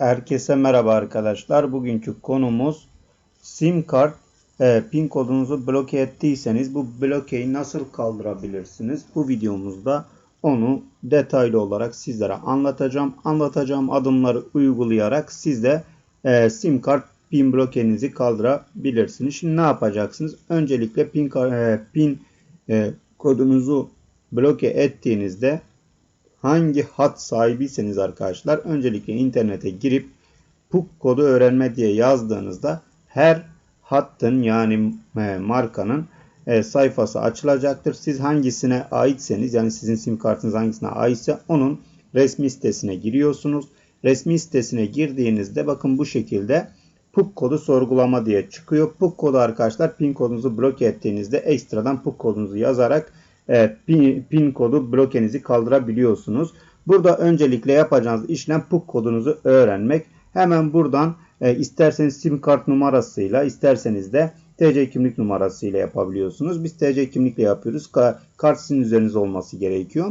Herkese merhaba arkadaşlar. Bugünkü konumuz SIM kart e, pin kodunuzu bloke ettiyseniz bu blokeyi nasıl kaldırabilirsiniz? Bu videomuzda onu detaylı olarak sizlere anlatacağım. Anlatacağım adımları uygulayarak siz de e, SIM kart pin blokenizi kaldırabilirsiniz. Şimdi ne yapacaksınız? Öncelikle pin, e, pin e, kodunuzu bloke ettiğinizde hangi hat sahibiyseniz arkadaşlar öncelikle internete girip PUK kodu öğrenme diye yazdığınızda her hattın yani e, markanın e, sayfası açılacaktır. Siz hangisine aitseniz yani sizin sim kartınız hangisine aitse onun resmi sitesine giriyorsunuz. Resmi sitesine girdiğinizde bakın bu şekilde PUK kodu sorgulama diye çıkıyor. PUK kodu arkadaşlar pin kodunuzu bloke ettiğinizde ekstradan PUK kodunuzu yazarak e, pin, pin kodu blokenizi kaldırabiliyorsunuz. Burada öncelikle yapacağınız işlem PUK kodunuzu öğrenmek. Hemen buradan e, isterseniz sim kart numarasıyla isterseniz de TC kimlik numarasıyla yapabiliyorsunuz. Biz TC kimlikle yapıyoruz. Ka- Kart sizin üzerinizde olması gerekiyor.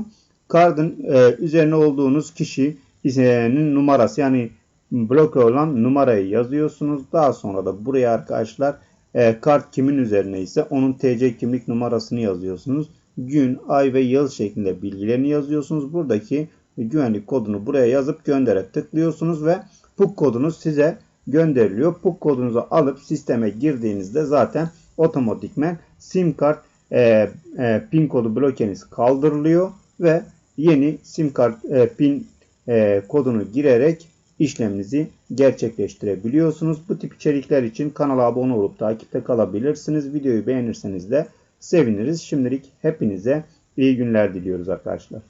Kartın e, üzerine olduğunuz kişinin numarası yani bloke olan numarayı yazıyorsunuz. Daha sonra da buraya arkadaşlar e, kart kimin üzerine ise onun TC kimlik numarasını yazıyorsunuz. Gün, ay ve yıl şeklinde bilgilerini yazıyorsunuz. Buradaki güvenlik kodunu buraya yazıp göndere tıklıyorsunuz ve PUK kodunuz size gönderiliyor. PUK kodunuzu alıp sisteme girdiğinizde zaten otomatikmen sim kart e, e, pin kodu blokeniz kaldırılıyor ve yeni sim kart e, pin e, kodunu girerek işleminizi gerçekleştirebiliyorsunuz. Bu tip içerikler için kanala abone olup takipte kalabilirsiniz. Videoyu beğenirseniz de seviniriz. Şimdilik hepinize iyi günler diliyoruz arkadaşlar.